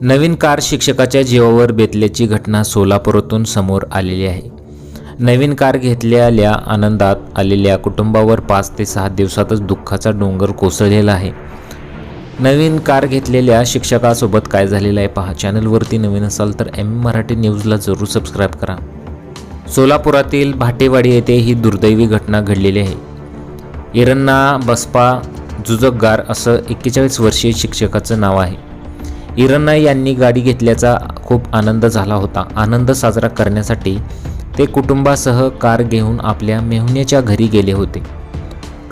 नवीन car शिक्षकाच्या जीवावर बेतल्याची घटना सोलापुरातून समोर आलेली आहे. नवीन कार घेतलेल्या आनंदात आलेल्या कुटुंबावर पाच ते सहा दिवसातच दुःखाचा डोंगर कोसळलेला आहे. नवीन कार घेतलेल्या शिक्षकासोबत काय झालेलं आहे पहा. चॅनलवरती नवीन असाल तर एम मराठी न्यूजला जरूर सबस्क्राईब करा. सोलापुरातील भाटेवाडी येथे ही दुर्दैवी घटना घडलेली आहे. इरन्ना बसपा जुजकगार असं एक्केचाळीस वर्षीय शिक्षकाचं नाव आहे. इरन्ना यांनी गाडी घेतल्याचा खूप आनंद झाला होता. आनंद साजरा करण्यासाठी ते कुटुंबासह कार घेऊन आपल्या मेहुण्याच्या घरी गेले होते.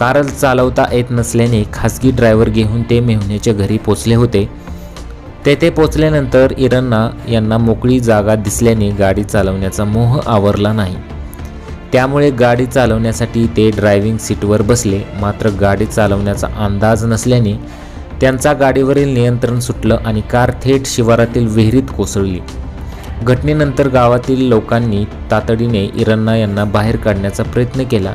कार चालवता येत नसल्याने खासगी ड्रायव्हर घेऊन ते मेहुण्याच्या घरी पोचले होते. तेथे पोचल्यानंतर इरन्ना यांना मोकळी जागा दिसल्याने गाडी चालवण्याचा मोह आवरला नाही. त्यामुळे गाडी चालवण्यासाठी ते ड्रायव्हिंग सीटवर बसले. मात्र गाडी चालवण्याचा अंदाज नसल्याने त्यांचा गाडीवरील नियंत्रण सुटलं आणि कार थेट शिवारातील विहिरीत कोसळली. घटनेनंतर गावातील लोकांनी तातडीने इरन्ना यांना बाहेर काढण्याचा प्रयत्न केला.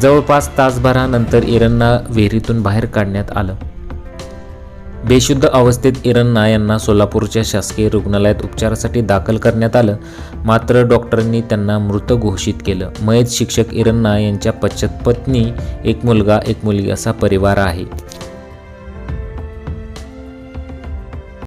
जवळपास तासभरानंतर इरन्ना विहिरीतून बाहेर काढण्यात आलं. बेशुद्ध अवस्थेत इरन्ना यांना सोलापूरच्या शासकीय रुग्णालयात उपचारासाठी दाखल करण्यात आलं. मात्र डॉक्टरांनी त्यांना मृत घोषित केलं. मयत शिक्षक इरन्ना यांच्या पश्चात पत्नी एक मुलगा एक मुलगी असा परिवार आहे.